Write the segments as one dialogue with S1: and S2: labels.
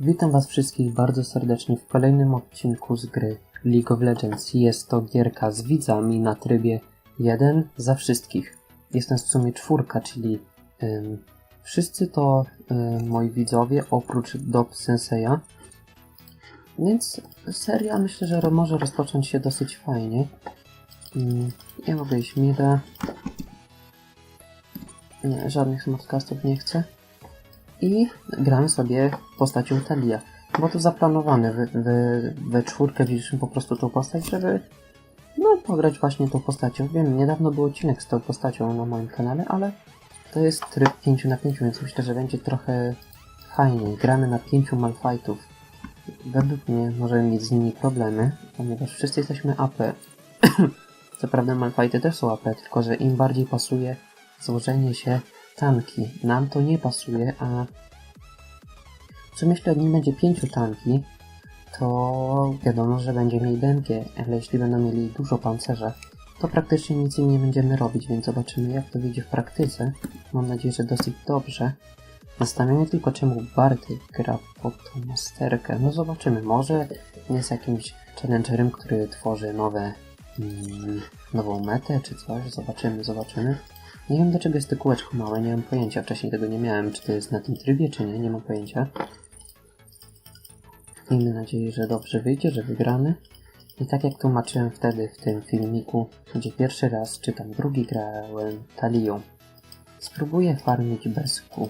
S1: Witam Was wszystkich bardzo serdecznie w kolejnym odcinku z gry League of Legends. Jest to gierka z widzami na trybie jeden za wszystkich. Jest nas w sumie czwórka, czyli ym, wszyscy to moi widzowie oprócz Dob Senseja. Więc seria myślę, że może rozpocząć się dosyć fajnie. Ym, ja mogę iść mida. Nie, żadnych smartcastów nie chcę i gramy sobie postacią Talia. Bo to zaplanowane, we czwórkę wzięliśmy po prostu tą postać, żeby no pograć właśnie tą postacią. Wiem, niedawno był odcinek z tą postacią na moim kanale, ale to jest tryb 5 na 5, więc myślę, że będzie trochę fajniej. Gramy na 5 malfightów. Według mnie możemy mieć z nimi problemy, ponieważ wszyscy jesteśmy AP. Co prawda malfighty też są AP, tylko że im bardziej pasuje złożenie się tanki. Nam to nie pasuje, a co myślę, jak nie będzie pięciu tanki, to wiadomo, że będzie mieli DMG, ale jeśli będą mieli dużo pancerza, to praktycznie nic im nie będziemy robić, więc zobaczymy jak to wyjdzie w praktyce. Mam nadzieję, że dosyć dobrze. Zastanawiam tylko, czemu Bartek gra pod tą masterkę. No zobaczymy, może jest jakimś challengerem, który tworzy nowe, mm, nową metę czy coś. Zobaczymy, zobaczymy. Nie wiem dlaczego jest to kółeczko małe, nie mam pojęcia. Wcześniej tego nie miałem, czy to jest na tym trybie, czy nie, nie mam pojęcia. Miejmy nadzieję, że dobrze wyjdzie, że wygramy. I tak jak tłumaczyłem wtedy w tym filmiku, gdzie pierwszy raz, czy tam drugi grałem Talią, spróbuję farmić bez kół,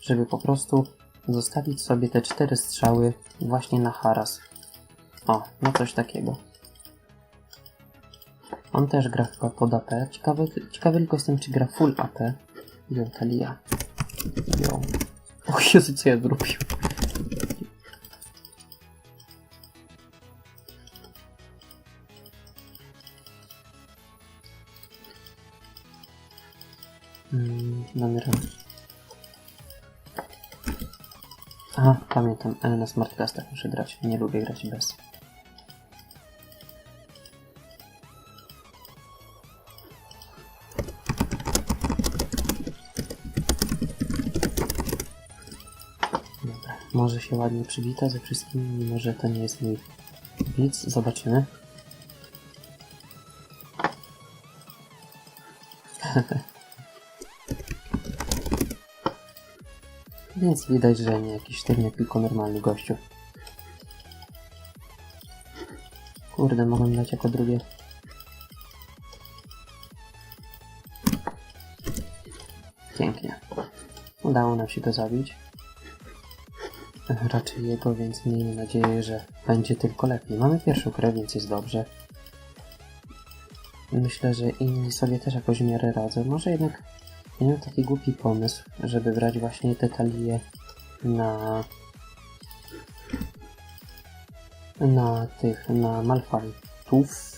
S1: żeby po prostu zostawić sobie te cztery strzały właśnie na haras. O, no coś takiego. On też gra chyba pod AP. Ciekawy, ciekawy tylko jestem, czy gra full AP. Jo, Talia. Jo. O Jezu, co ja zrobił? Mm, dobra. A, pamiętam, ale na smartcastach muszę grać. Nie lubię grać bez. Może się ładnie przywita ze wszystkimi, mimo że to nie jest mój widz. Zobaczymy. Więc widać, że nie jakiś sztywniak, tylko normalny gościu. Kurde, mogłem dać jako drugie. Pięknie. Udało nam się go zabić. Raczej jego, więc miejmy nadzieję, że będzie tylko lepiej. Mamy pierwszą grę, więc jest dobrze. Myślę, że inni sobie też jakoś w miarę radzą. Może jednak miałem taki głupi pomysł, żeby brać właśnie te talie na na tych, na Malfightów.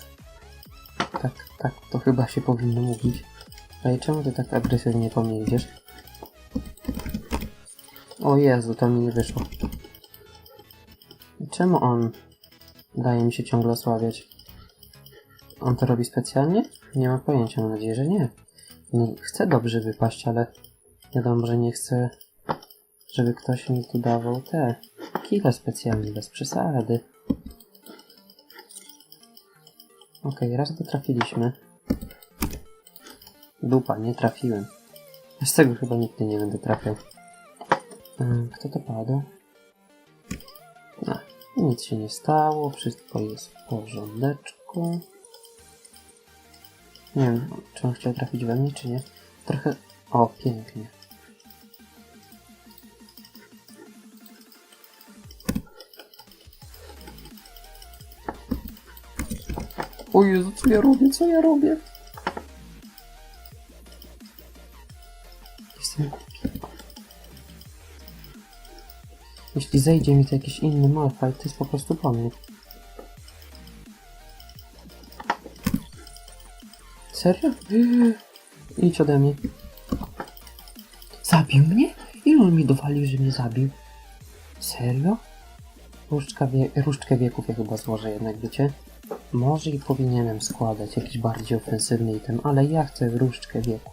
S1: Tak, tak, to chyba się powinno mówić. Ale czemu ty tak agresywnie po mnie idziesz? O Jezu, to mi nie wyszło. Czemu on daje mi się ciągle osłabiać? On to robi specjalnie? Nie mam pojęcia, mam nadzieję, że nie. Nie chcę dobrze wypaść, ale wiadomo, że nie chcę, żeby ktoś mi tu dawał te kile specjalnie, bez przesady. Okej, raz go trafiliśmy. Dupa, nie trafiłem. Z tego chyba nigdy nie będę trafiał. Ym, Kto to pada? No, nic się nie stało, wszystko jest w porządeczku. Nie wiem, czy on chciał trafić we mnie, czy nie. Trochę... O, pięknie. O Jezu, co ja robię, co ja robię? Jeśli zejdzie mi to jakiś inny malfight, to jest po prostu po. Serio? Idź ode mnie. Zabił mnie? Ile on mi dowalił, że mnie zabił? Serio? Różdżka wie różdżkę wieków ja chyba złożę jednak, wiecie? Może i powinienem składać jakiś bardziej ofensywny item, ale ja chcę różdżkę wieku.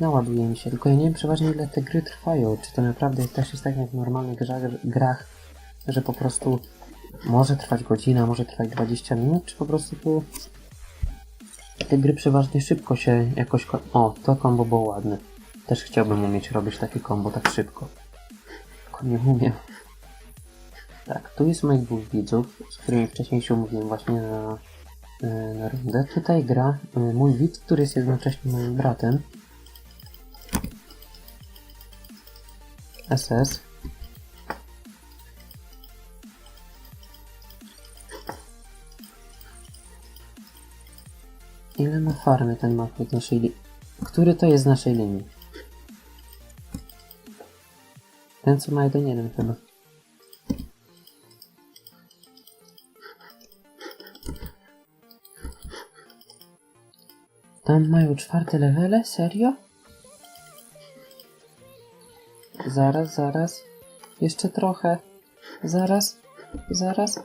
S1: Naładuje mi się, tylko ja nie wiem przeważnie ile te gry trwają. Czy to naprawdę też jest tak jak w normalnych grach, grach że po prostu może trwać godzina, może trwać 20 minut, czy po prostu tu te gry przeważnie szybko się jakoś... ko- O, to kombo było ładne. Też chciałbym umieć robić takie kombo tak szybko. Tylko nie umiem. Tak, tu jest moich dwóch widzów, z którymi wcześniej się umówiłem właśnie na, e, na rundę. Tutaj gra e, mój widz, który jest jednocześnie moim bratem. SS. Ile ma farmy ten mapy z naszej linii? Który to jest z naszej linii? Ten co ma 1-1 chyba. Tam mają czwarte levele? Serio? Zaraz, zaraz. Jeszcze trochę. Zaraz, zaraz.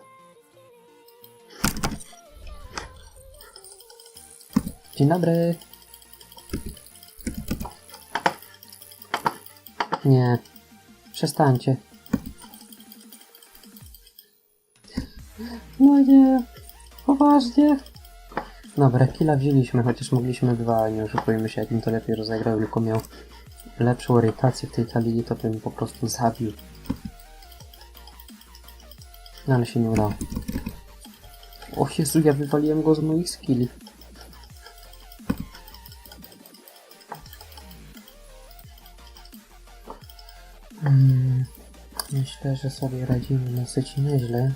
S1: Dzień dobry. Nie. Przestańcie. No nie. Poważnie. Dobra, killa wzięliśmy, chociaż mogliśmy dwa, nie oszukujmy się, jakbym to lepiej rozegrał, tylko miał lepszą orientację w tej talii, to bym po prostu zabił. No ale się nie udało. O Jezu, ja wywaliłem go z moich skilli. Mm, myślę, że sobie radzimy dosyć nieźle.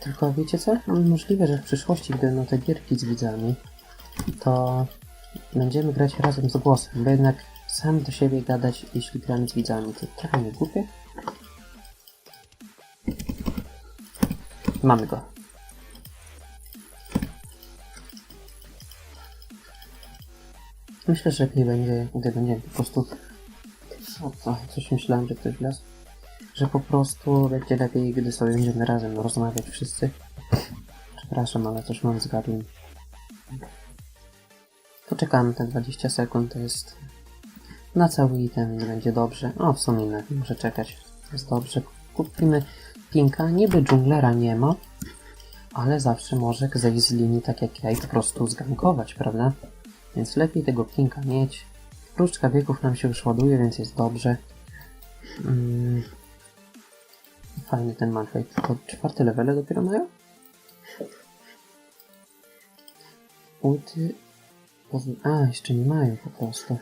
S1: Tylko wiecie co? No, Możliwe, że w przyszłości, gdy będą te gierki z widzami, to będziemy grać razem z głosem, bo jednak sam do siebie gadać, jeśli gramy z widzami, to trochę nie głupie. Mamy go. Myślę, że lepiej będzie, gdy będziemy po prostu... O co? Coś myślałem, że ktoś wlazł. Że po prostu będzie lepiej, gdy sobie będziemy razem rozmawiać wszyscy. Przepraszam, ale coś mam zgadłem. Poczekamy te 20 sekund, to jest na cały item, więc będzie dobrze. O, w sumie na muszę czekać. Jest dobrze. Kupimy pinka. Niby dżunglera nie ma, ale zawsze może zejść z linii tak jak ja i po prostu zgankować, prawda? Więc lepiej tego pinka mieć. Różdżka wieków nam się już ładuje, więc jest dobrze. Mm. Fajny ten Malphite. Tylko czwarte levele dopiero mają? Ulty... A, jeszcze nie mają po prostu.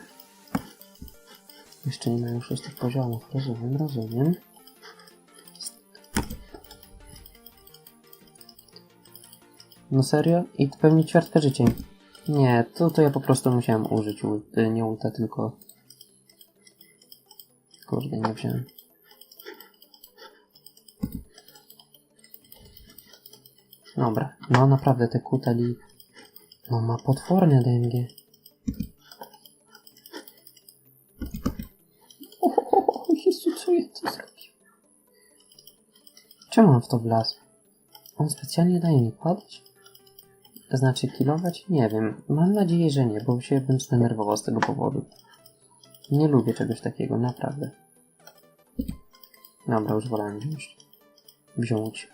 S1: Jeszcze nie mają szóstych poziomów. Rozumiem, rozumiem. No serio? I pewnie ćwiartka życia. Nie, to, to ja po prostu musiałem użyć ult, y, nie ulta, tylko... Kurde, nie wziąłem. Dobra, no naprawdę te kuteli... No ma potworne DMG. Czemu on w to wlazł? On specjalnie daje mi padać? To znaczy kilować? Nie wiem. Mam nadzieję, że nie, bo się bym zdenerwował z tego powodu. Nie lubię czegoś takiego, naprawdę. Dobra, już wolałem wziąć. Wziąć.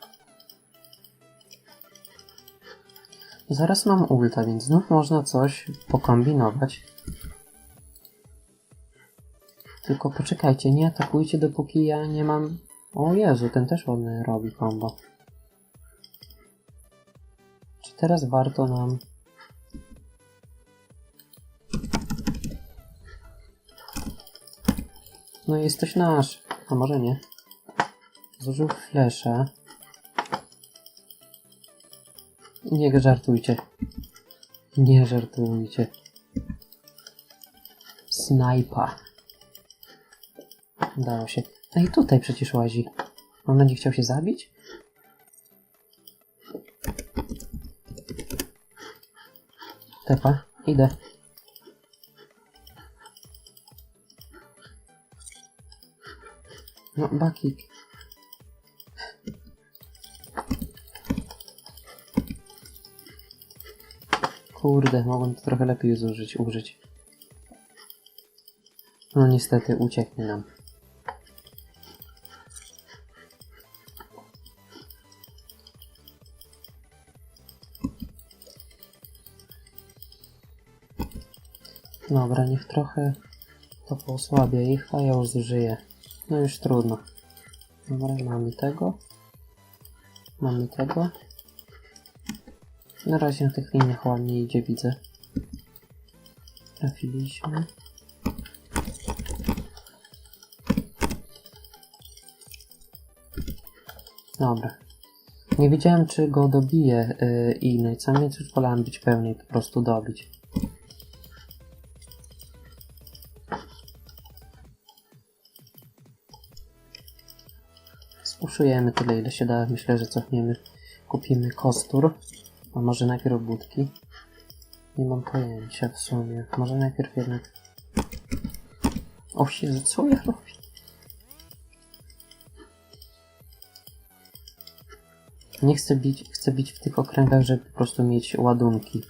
S1: Zaraz mam ulta, więc znów można coś pokombinować. Tylko poczekajcie, nie atakujcie dopóki ja nie mam... O Jezu, ten też ładny robi combo. Czy teraz warto nam... No jesteś nasz. A może nie? Zużył fleszę. Nie żartujcie. Nie żartujcie. Snajpa. Udało się. No i tutaj przecież łazi. On będzie chciał się zabić? Tepa, idę. No, bakik. Kurde, mogłem to trochę lepiej zużyć, użyć. No niestety ucieknie nam. Dobra, niech trochę to posłabia ich, a ja już zużyję. No już trudno. Dobra, mamy tego. Mamy tego. Na razie na tych liniach ładnie idzie, widzę. Trafiliśmy. Dobra. Nie wiedziałem, czy go dobiję yy, innej, co więc już wolałem być pełniej po prostu dobić. Spuszujemy tyle, ile się da. Myślę, że cofniemy. Kupimy kostur. A może najpierw budki? Nie mam pojęcia w sumie. Może najpierw jednak... O Jezu, co ja robię? Nie chcę bić, chcę bić w tych okręgach, żeby po prostu mieć ładunki.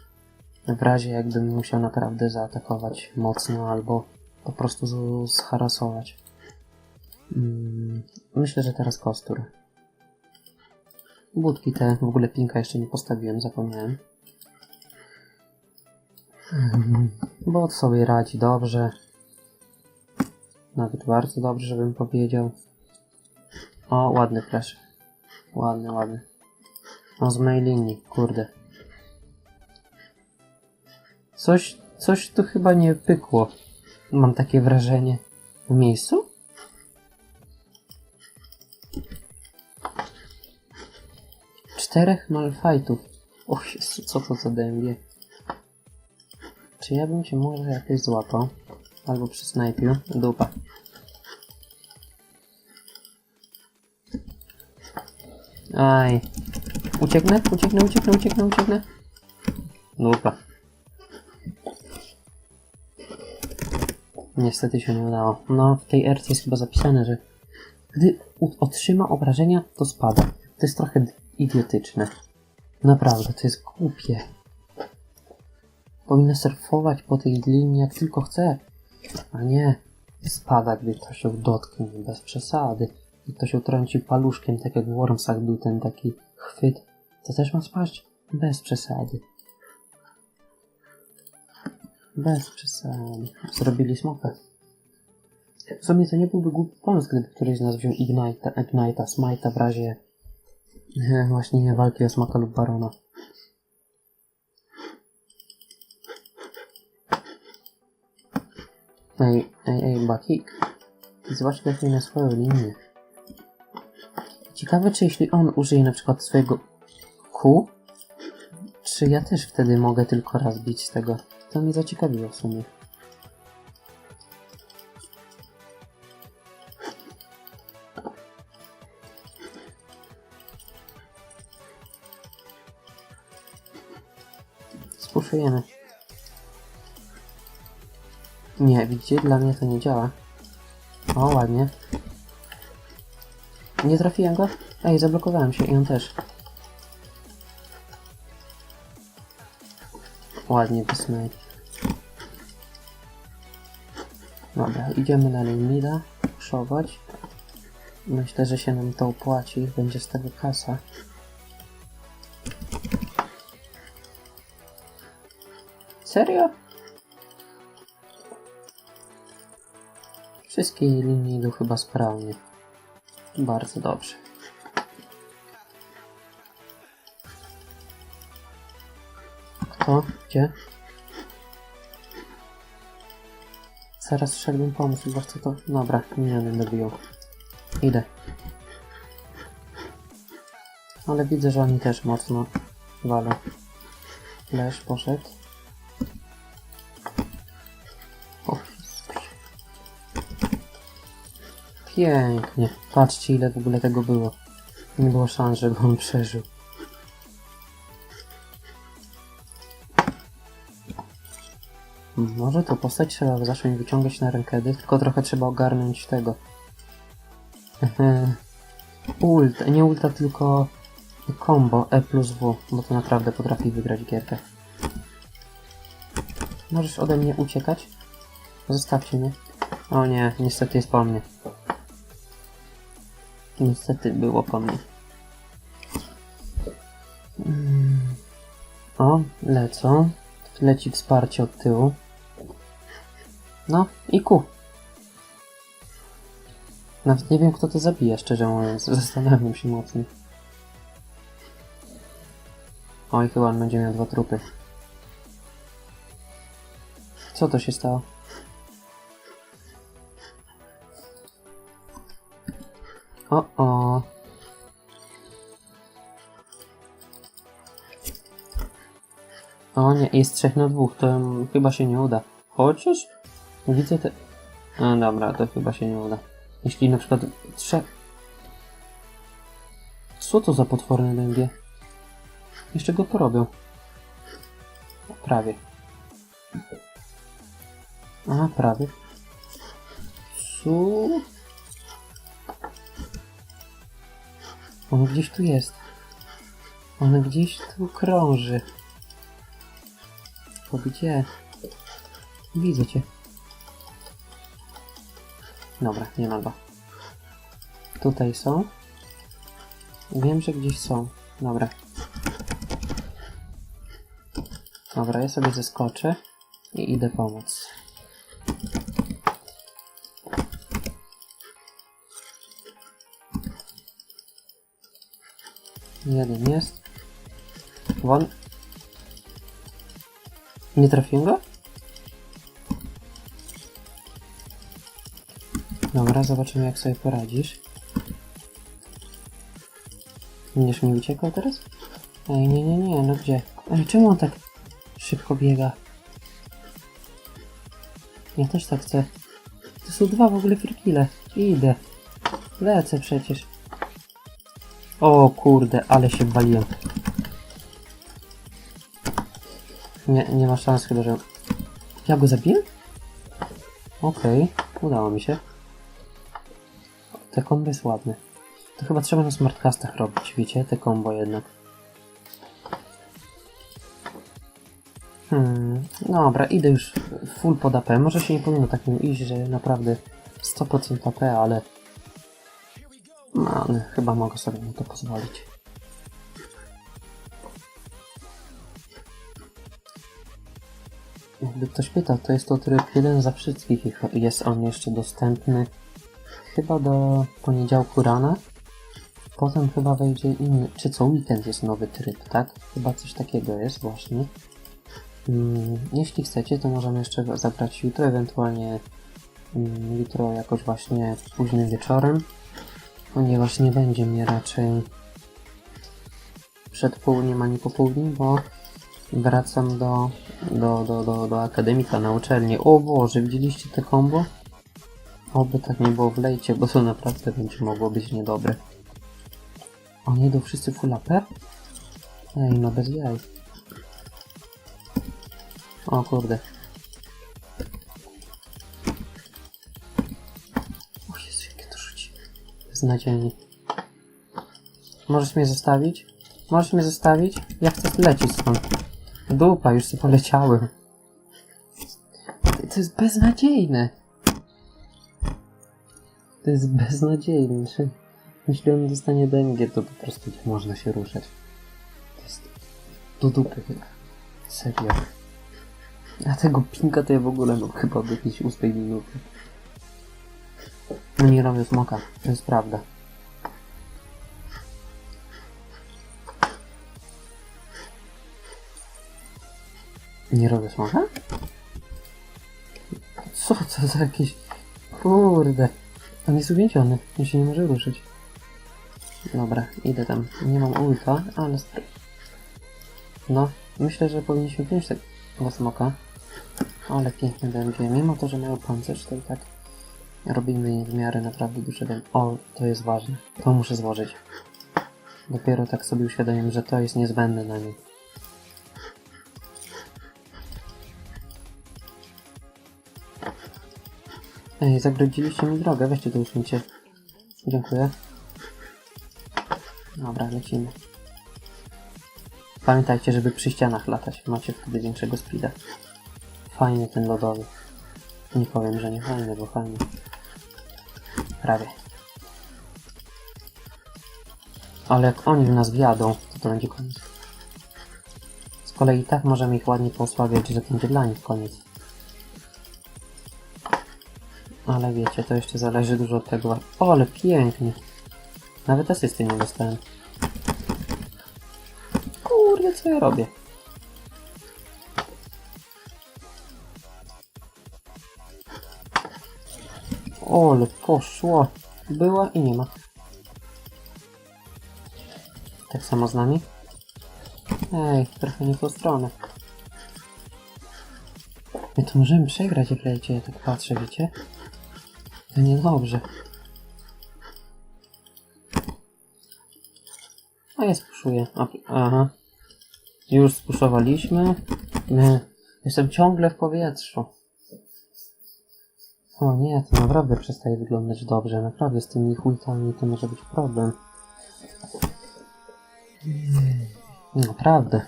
S1: W razie jakbym musiał naprawdę zaatakować mocno albo po prostu zharasować. Mm, myślę, że teraz kostur. Budki te, w ogóle pinka jeszcze nie postawiłem, zapomniałem. Mm, Bot sobie radzi dobrze. Nawet bardzo dobrze, żebym powiedział. O, ładny flash. Ładny, ładny. No z mojej linii, kurde. Coś, coś tu chyba nie pykło. Mam takie wrażenie. W miejscu? Czterech malfajtów. O Jezu, co to za dębie. Czy ja bym się może jakoś złapał? Albo przysnajpił? Dupa. Aj. Ucieknę? Ucieknę, ucieknę, ucieknę, ucieknę. Dupa. Niestety się nie udało. No, w tej erce jest chyba zapisane, że gdy otrzyma obrażenia, to spada. To jest trochę idiotyczne. Naprawdę, to jest głupie. Powinna surfować po tej linii jak tylko chce. A nie, spada, gdy ktoś ją dotknie, bez przesady. I ktoś ją trąci paluszkiem, tak jak w Wormsach był ten taki chwyt. To też ma spaść? Bez przesady. Bez przesady. Zrobili smoka. W sumie to nie byłby głupi pomysł, gdyby któryś z nas wziął Ignite'a, Ignite'a, Smite'a w razie właśnie walki o smoka lub barona. Ej, ej, ej, Baki. Zobacz lepiej na swoją linię. Ciekawe, czy jeśli on użyje na przykład swojego Q, czy ja też wtedy mogę tylko raz bić tego? To mnie zaciekawiło w sumie. Nie, widzicie? Dla mnie to nie działa. O, ładnie. Nie trafiłem go? Ej, zablokowałem się i on też. Ładnie wysnął. Dobra, idziemy dalej mida, puszować. Myślę, że się nam to opłaci, będzie z tego kasa. Serio? Wszystkie linie idą chyba sprawnie. Bardzo dobrze. Kto? Gdzie? Zaraz wszedłbym pomysł, bo chcę to... Dobra, miniony dobiją. Idę. Ale widzę, że oni też mocno walą. Leż poszedł. Pięknie. Patrzcie, ile w ogóle tego było. Nie było szans, żeby on przeżył. Może to postać trzeba zacząć wyciągać na rękedy, tylko trochę trzeba ogarnąć tego. ulta, nie ulta, tylko combo E plus W, bo to naprawdę potrafi wygrać gierkę. Możesz ode mnie uciekać? Zostawcie mnie. O nie, niestety jest po mnie. Niestety było po mnie. Mm. O, lecą. Leci wsparcie od tyłu. No i ku. Nawet nie wiem kto to zabija, szczerze mówiąc. Zastanawiam się mocno. Oj, chyba on będzie miał dwa trupy. Co to się stało? O, o. O nie, jest trzech na dwóch, to chyba się nie uda. Chociaż widzę te... No dobra, to chyba się nie uda. Jeśli na przykład trzech... Co to za potworne dęgie? Jeszcze go porobią. Prawie. A, prawie. Co? On gdzieś tu jest. On gdzieś tu krąży. To gdzie? Widzę cię. Dobra, nie ma go. Tutaj są. Wiem, że gdzieś są. Dobra. Dobra, ja sobie zeskoczę i idę pomóc. Jeden jest. Won. Nie trafiłem go? Dobra, zobaczymy jak sobie poradzisz. Będziesz mi uciekał teraz? Ej, nie, nie, nie, no gdzie? Ej, czemu on tak szybko biega? Ja też tak chcę. To są dwa w ogóle frikile. Idę. Lecę przecież. O kurde, ale się waliłem. Nie, nie ma szans chyba, że... Ja go zabiję? Okej, udało mi się. Te kombo jest ładne. To chyba trzeba na smartcastach robić, wiecie? Te kombo jednak. Hmm, dobra, idę już full pod AP. Może się nie powinno takim iść, że naprawdę 100% AP, ale... Chyba mogę sobie na to pozwolić. Jakby ktoś pytał, to jest to tryb jeden za wszystkich i jest on jeszcze dostępny chyba do poniedziałku rana. Potem chyba wejdzie inny, czy co weekend jest nowy tryb, tak? Chyba coś takiego jest właśnie. Mm, jeśli chcecie, to możemy jeszcze zagrać jutro, ewentualnie mm, jutro jakoś właśnie późnym wieczorem, ponieważ nie będzie mnie raczej przed południem ani po południu, bo wracam do, do, do, do, do akademika na uczelnię. O Boże, widzieliście te kombo? Oby tak nie było w lejcie, bo to naprawdę będzie mogło być niedobre. Oni idą wszyscy full AP? Ej, no bez jaj. O kurde. Beznadziejnie. Możesz mnie zostawić? Możesz mnie zostawić? Ja chcę lecieć stąd. Dupa, już sobie poleciałem. To jest beznadziejne. To jest beznadziejne. Jeśli on dostanie DMG, to po prostu nie można się ruszać. To jest do dupy. Serio. A tego pinka to ja w ogóle no chyba od jakiejś ósmej minuty. Nie robię smoka, to jest prawda. Nie robię smoka? Co to za jakieś... Kurde. On jest uwięziony, on się nie może ruszyć. Dobra, idę tam. Nie mam ulta, ale... No, myślę, że powinniśmy wziąć tego smoka. Ale piękny będzie. Mimo to, że mają pancerz, to i tak robimy w miarę naprawdę dam- O, to jest ważne. To muszę złożyć. Dopiero tak sobie uświadomiłem, że to jest niezbędne na nim. Ej, zagrodziliście mi drogę, weźcie to usuńcie. Dziękuję. Dobra, lecimy. Pamiętajcie, żeby przy ścianach latać. Macie wtedy większego speeda. Fajny ten lodowy. Nie powiem, że nie fajne, bo fajnie. Prawie. Ale jak oni w nas wjadą, to to będzie koniec. Z kolei tak możemy ich ładnie posławiać, że to będzie dla nich koniec. Ale wiecie, to jeszcze zależy dużo od tego. O, ale pięknie. Nawet asysty nie dostałem. Kurde, co ja robię? Ole, poszło. Była i nie ma. Tak samo z nami? Ej, trochę nie tą stronę. My to możemy przegrać, jak lecie, ja tak patrzę, wiecie? To niedobrze. A ja spuszuję. Aha. Już spuszowaliśmy. My. Jestem ciągle w powietrzu. O nie, to naprawdę przestaje wyglądać dobrze. Naprawdę z tymi hultami to może być problem. Naprawdę.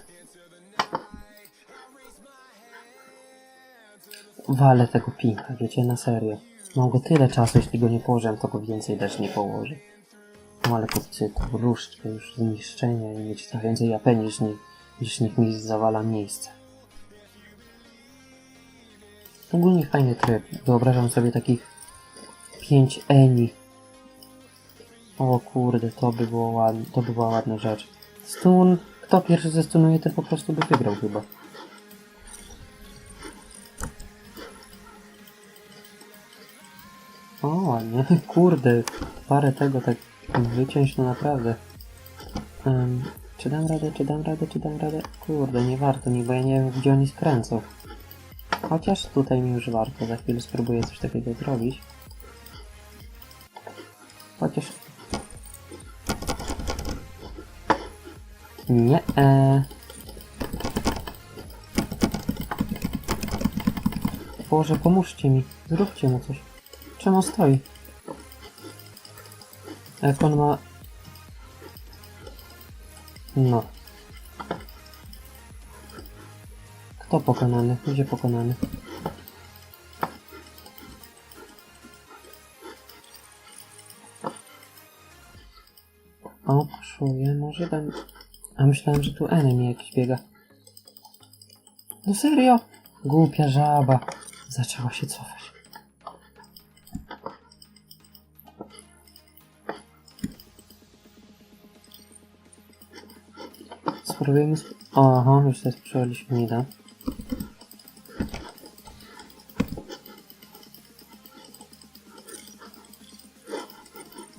S1: Walę tego pinka, wiecie, na serio. Mam go tyle czasu, jeśli go nie położę, to go więcej też nie położę. No ale kupcy to różdżkę już zniszczenia i mieć trochę więcej AP niż, nie, niż niech mi zawala miejsce. Ogólnie fajny tryb. Wyobrażam sobie takich 5 eni. O kurde, to by było ładne, to by była ładna rzecz. Stun, kto pierwszy zestunuje, ten po prostu by wygrał chyba. O, ładnie. Kurde, parę tego tak wyciąć, no naprawdę. Em, czy dam radę, czy dam radę, czy dam radę? Kurde, nie warto mi, bo ja nie wiem, gdzie oni skręcą. Chociaż tutaj mi już warto, za chwilę spróbuję coś takiego zrobić. Chociaż... Nie, e... Boże, pomóżcie mi, zróbcie mu coś. Czemu on stoi? Jak on ma... No. Kto pokonany? Gdzie pokonany? O, poszuję, może tam... A myślałem, że tu enemy jakiś biega. No serio? Głupia żaba. Zaczęła się cofać. Spróbujemy... Sp Aha, już teraz przełożyliśmy mida.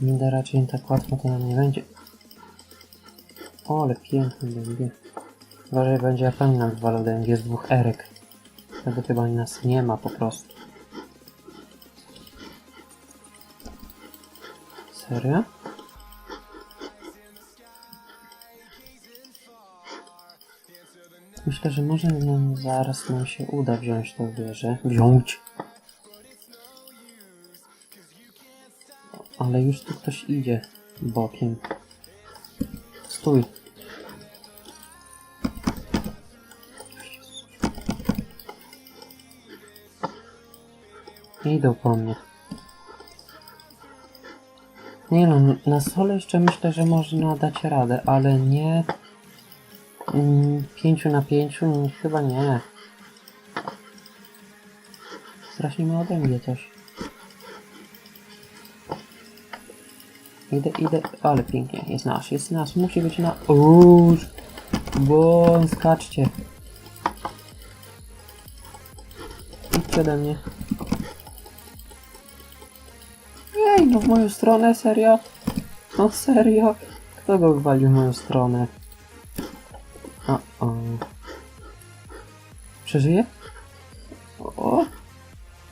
S1: Mida raczej tak łatwo to nam nie będzie. O, ale piękny będzie. Uważaj, będzie jak pan nam wywalał DMG z dwóch erek. Tego chyba nas nie ma po prostu. Serio? Myślę, że może nam zaraz nam się uda wziąć tą wieżę. Wziąć! Ale już tu ktoś idzie bokiem. Stój. Nie idą po mnie. Nie no, na sole jeszcze myślę, że można dać radę, ale nie... Mm, pięciu na pięciu? Mm, Chyba nie. Strasznie mi odejmie coś. Idę, idę, ale pięknie, jest nasz, jest nasz, musi być na... Uuu, bo skaczcie. Idźcie ode mnie. Ej, no w moją stronę, serio? No serio? Kto go wywalił w moją stronę? O, o. Przeżyje? O,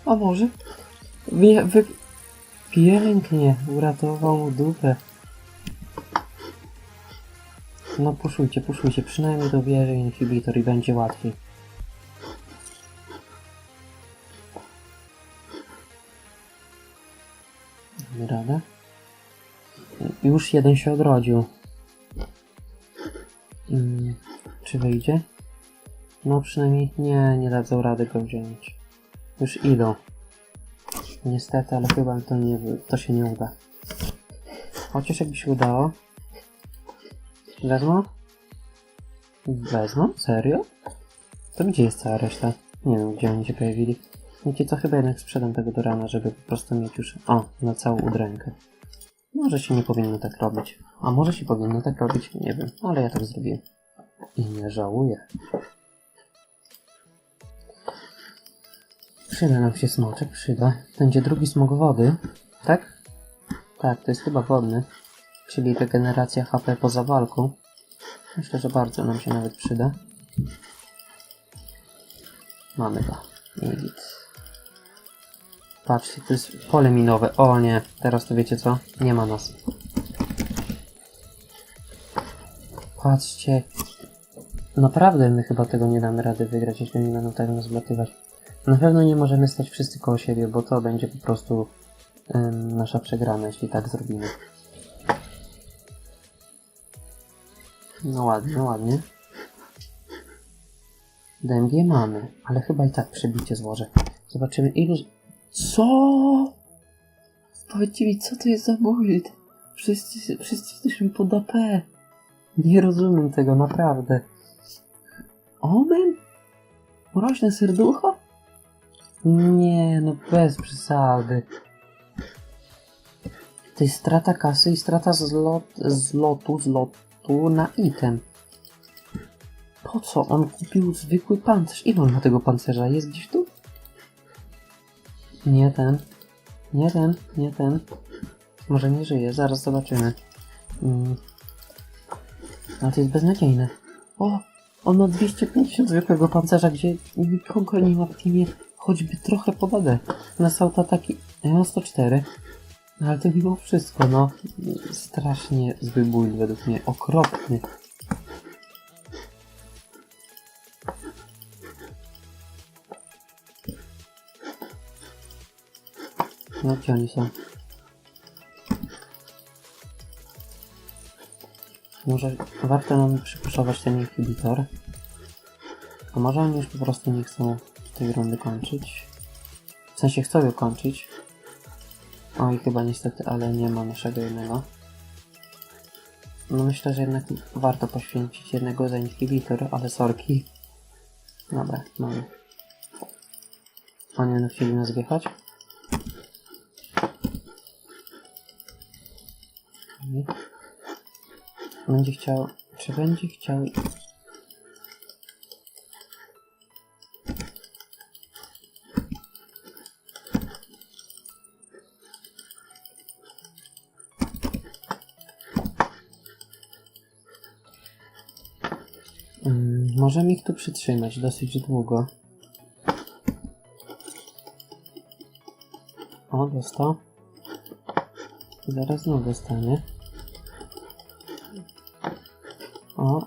S1: a może? Wie, wy... Pięknie, uratował dupę. No puszujcie, puszujcie, przynajmniej do wieży inhibitor i będzie łatwiej. Damy radę? Już jeden się odrodził. Mm, czy wyjdzie? No przynajmniej nie, nie dadzą rady go wziąć. Już idą. Niestety, ale chyba to, nie, to się nie uda. Chociaż jakby się udało. Wezmą? Wezmą? Serio? To gdzie jest cała reszta? Nie wiem, gdzie oni się pojawili. Wiecie co, chyba jednak sprzedam tego do rana, żeby po prostu mieć już... O, na całą udrękę. Może się nie powinno tak robić. A może się powinno tak robić, nie wiem. Ale ja tak zrobiłem. I nie żałuję. Przyda nam się smoczek, przyda. Będzie drugi smog wody, tak? Tak, to jest chyba wodny. Czyli regeneracja HP poza walką. Myślę, że bardzo nam się nawet przyda. Mamy go. Git. Patrzcie, to jest pole minowe. O nie, teraz to wiecie co? Nie ma nas. Patrzcie. Naprawdę my chyba tego nie damy rady wygrać, jeśli nie będą tak nas zlatywać. Na pewno nie możemy stać wszyscy koło siebie, bo to będzie po prostu ym, nasza przegrana, jeśli tak zrobimy. No ładnie, no ładnie. DMG mamy, ale chyba i tak przebicie złożę. Zobaczymy ilu... Co? Powiedzcie mi, co to jest za build? Wszyscy, wszyscy jesteśmy pod AP. Nie rozumiem tego, naprawdę. Omen? Mroźne serducho? Nie, no bez przesady. To jest strata kasy i strata zlot, zlotu, zlotu na item. Po co? On kupił zwykły pancerz. Ile on ma tego pancerza? Jest gdzieś tu? Nie ten. Nie ten, nie ten. Może nie żyje, zaraz zobaczymy. Mm. Ale to jest beznadziejne. O! On ma 250 zwykłego pancerza, gdzie nikogo nie ma w teamie choćby trochę pod AD. Na są ataki. Ja mam 104. No ale to mimo wszystko, no. Strasznie zły build według mnie. Okropny. No gdzie oni są? Może warto nam przypuszczować ten inhibitor. A może oni już po prostu nie chcą tej rundy kończyć? W sensie chcą ją kończyć. Oj, chyba niestety, ale nie ma naszego jednego. No myślę, że jednak warto poświęcić jednego za inhibitor, ale sorki. Dobra, mamy. Oni będą chcieli nas wjechać? Będzie chciał... Czy będzie chciał... możemy ich tu przytrzymać dosyć długo. O, dostał. Zaraz znowu dostanie. O.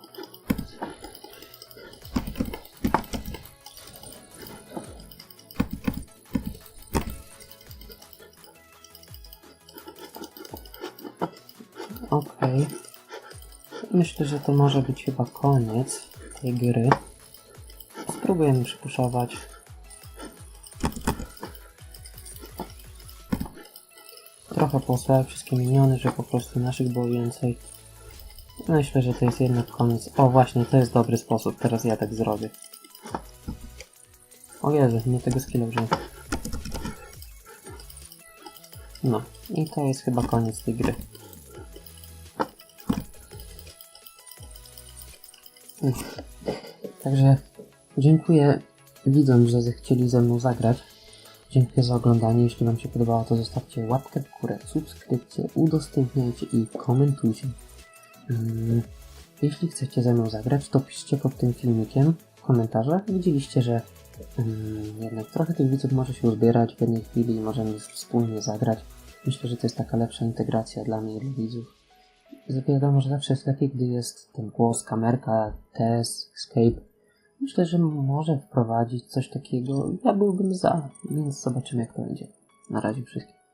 S1: Okej. Myślę, że to może być chyba koniec tej gry. Spróbujemy przypuszować. Trochę posłałem wszystkie miniony, że po prostu naszych było więcej. Myślę, że to jest jednak koniec. O właśnie, to jest dobry sposób. Teraz ja tak zrobię. O Jezu, nie tego skilla użyłem. No, i to jest chyba koniec tej gry. Uff. Także dziękuję widzom, że zechcieli ze mną zagrać. Dziękuję za oglądanie. Jeśli Wam się podobało, to zostawcie łapkę w górę, subskrypcję, udostępniajcie i komentujcie. Mm, Jeśli chcecie ze mną zagrać, to piszcie pod tym filmikiem w komentarzach. Widzieliście, że mm, jednak trochę tych widzów może się uzbierać w jednej chwili i możemy wspólnie zagrać. Myślę, że to jest taka lepsza integracja dla mnie i dla widzów. Wiadomo, że zawsze jest lepiej, gdy jest ten głos, kamerka, test, escape. Myślę, że może wprowadzić coś takiego. Ja byłbym za, więc zobaczymy jak to będzie. Na razie wszystkim.